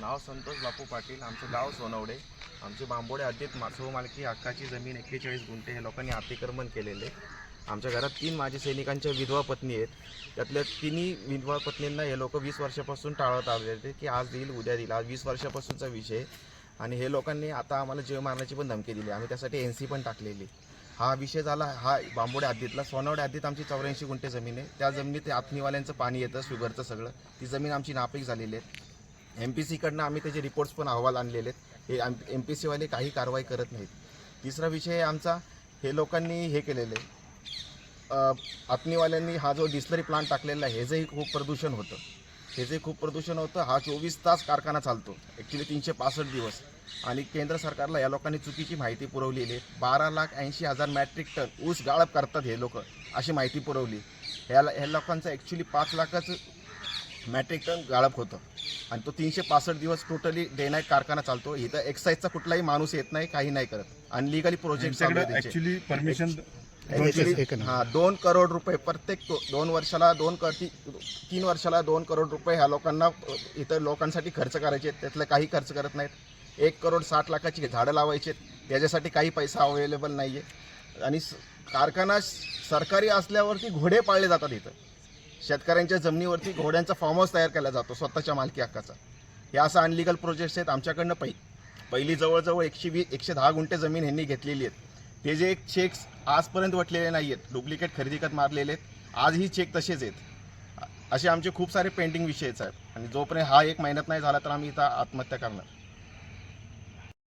नाव संतोष बापू पाटील आमचं गाव सोनवडे. आमचे बांबोडे अद्यत मासो मालकी हक्काची जमीन एक्केचाळीस गुंठे हे लोकांनी अतिक्रमण केलेले. आमच्या घरात तीन माजी सैनिकांच्या विधवा पत्नी आहेत. त्यातल्या तिन्ही विधवा पत्नींना हे लोक वीस वर्षापासून टाळत आले होते की आज देईल उद्या देईल आज वीस वर्षापासूनचा विषय. आहे. आणि हे लोकांनी आता आम्हाला जीव मारण्याची पण धमकी दिली. आम्ही त्यासाठी एन सी पण टाकलेली. हा विषय झाला हा बांबोडे हद्दीतला सोनवडे हद्दीत आमची चौऱ्याऐंशी गुंठे जमीन आहे. त्या जमिनीत आत्मीवाल्यांचं पाणी येतं शुगरचं सगळं. ती जमीन आमची नापीक झालेली आहे. एम पी सीकडनं आम्ही त्याचे रिपोर्ट्स पण अहवाल आणलेले आहेत हे एम पी सीवाले काही कारवाई करत नाहीत. तिसरा विषय आमचा हे लोकांनी हे केलेलं. आहे आत्मीवाल्यांनी हा जो डिस्लरी प्लांट टाकलेला आहे ह्याचंही खूप प्रदूषण होतं. ह्याचंही खूप प्रदूषण होतं. हा चोवीस तास कारखाना चालतो. ॲक्च्युली तीनशे पासष्ट दिवस. आणि केंद्र सरकारला या लोकांनी चुकीची माहिती पुरवलेली आहे. बारा लाख ऐंशी हजार मॅट्रिक टन ऊस गाळप करतात हे लोक अशी माहिती पुरवली. ह्याला ह्या लोकांचं ॲक्च्युली पाच लाखच मॅट्रिक टन गाळप होतं. आणि तो तीनशे पासष्ट दिवस टोटली डे नाईट कारखाना चालतो. इथं एक्साईजचा कुठलाही माणूस येत नाही काही नाही करत. प्रोजेक्ट आहे त्यांचे. ऍक्च्युली परमिशन हा दोन करोड रुपये प्रत्येक तो- दोन वर्षाला दोन तीन वर्षाला दोन करोड रुपये ह्या लोकांना इतर लोकांसाठी खर्च करायचे. त्यातलं काही खर्च करत नाहीत. एक करोड साठ लाखाची झाडं लावायची. त्याच्यासाठी काही पैसा अवेलेबल नाही आहे आणि कारखाना सरकारी असल्यावरती घोडे पाळले जातात इथं. शेतकऱ्यांच्या जमिनीवरती घोड्यांचा फार्म हाऊस तयार केला जातो स्वतःच्या मालकी हक्काचा. हे असं अनलिगल प्रोजेक्ट्स आहेत आमच्याकडनं पै पहिली जवळजवळ एकशे वीस एकशे दहा गुंठे जमीन ह्यांनी घेतलेली आहेत. ते जे एक चेक्स आजपर्यंत वटलेले नाही आहेत डुप्लिकेट खरेदीकत मारलेले आहेत. आजही चेक तसेच आहेत. असे आमचे खूप सारे पेंडिंग विषयच आहेत. आणि जोपर्यंत हा एक महिन्यात नाही झाला तर आम्ही इथं आत्महत्या करणार.